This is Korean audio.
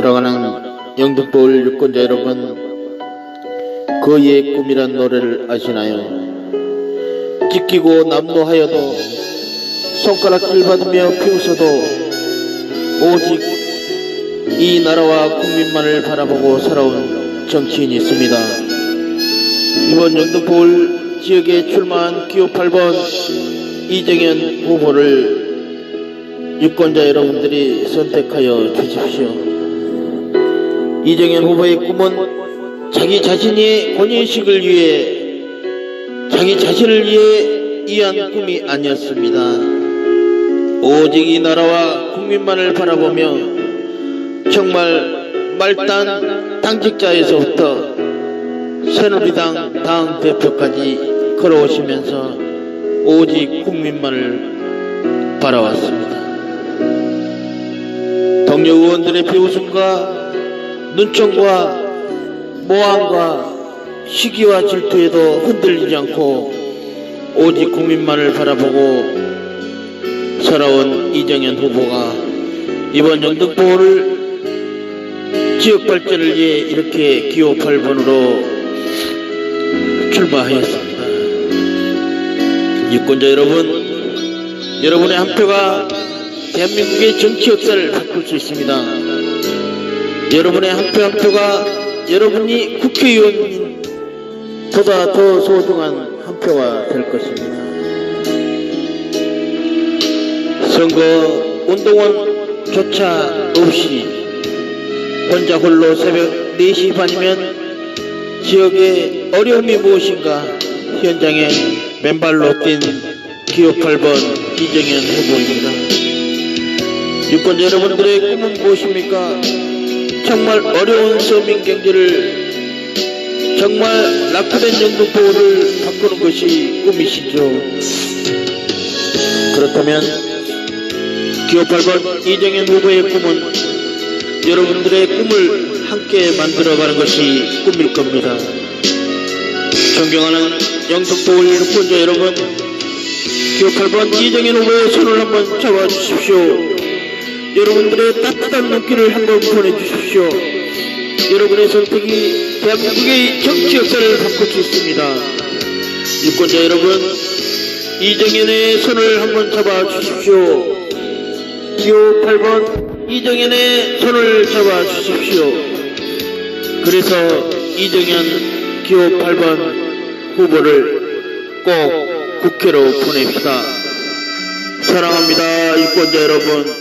사랑하는 영등포을 유권자 여러분, 그의 꿈이란 노래를 아시나요? 지키고 남노하여도 손가락질 받으며 피웃어도 오직 이 나라와 국민만을 바라보고 살아온 정치인이 있습니다. 이번 영등포을 지역에 출마한 기호 8번 이정현 후보를 유권자 여러분들이 선택하여 주십시오. 이정현 후보의 꿈은 자기 자신의 권위의식을 위해 자기 자신을 위해 이한 꿈이 아니었습니다. 오직 이 나라와 국민만을 바라보며 정말 말단 당직자에서부터 새누리당 당 대표까지 걸어오시면서 오직 국민만을 바라왔습니다. 동료 의원들의 비웃음과 눈총과 모함과 시기와 질투에도 흔들리지 않고 오직 국민만을 바라보고 살아온 이정현 후보가 이번 영등포를 지역 발전을 위해 이렇게 기호 8번으로 출마하였습니다. 유권자 여러분, 여러분의 한 표가 대한민국의 정치 역사를 바꿀 수 있습니다. 여러분의 한표한 표가 여러분이 국회의원인 보다 더 소중한 한 표가 될 것입니다. 선거 운동원조차 없이 혼자 홀로 새벽 4시 반이면 지역의 어려움이 무엇인가 현장에 맨발로 뛴 기호 8번 이정현 후보입니다. 유권자 여러분들의 꿈은 무엇입니까? 정말 어려운 서민 경제를 정말 낙후된 영등포를 바꾸는 것이 꿈이시죠. 그렇다면 기호 8번 이정현 후보의 꿈은 여러분들의 꿈을 함께 만들어가는 것이 꿈일 겁니다. 존경하는 영등포 유권자 여러분, 기호 8번 이정현 후보의 손을 한번 잡아주십시오. 여러분들의 따뜻한 눈길을 한번 보내주십시오. 여러분의 선택이 대한민국의 정치 역사를 바꿀 수 있습니다. 유권자 여러분, 이정현의 손을 한번 잡아 주십시오. 기호 8번 이정현의 손을 잡아 주십시오. 그래서 이정현 기호 8번 후보를 꼭 국회로 보냅시다. 사랑합니다. 유권자 여러분.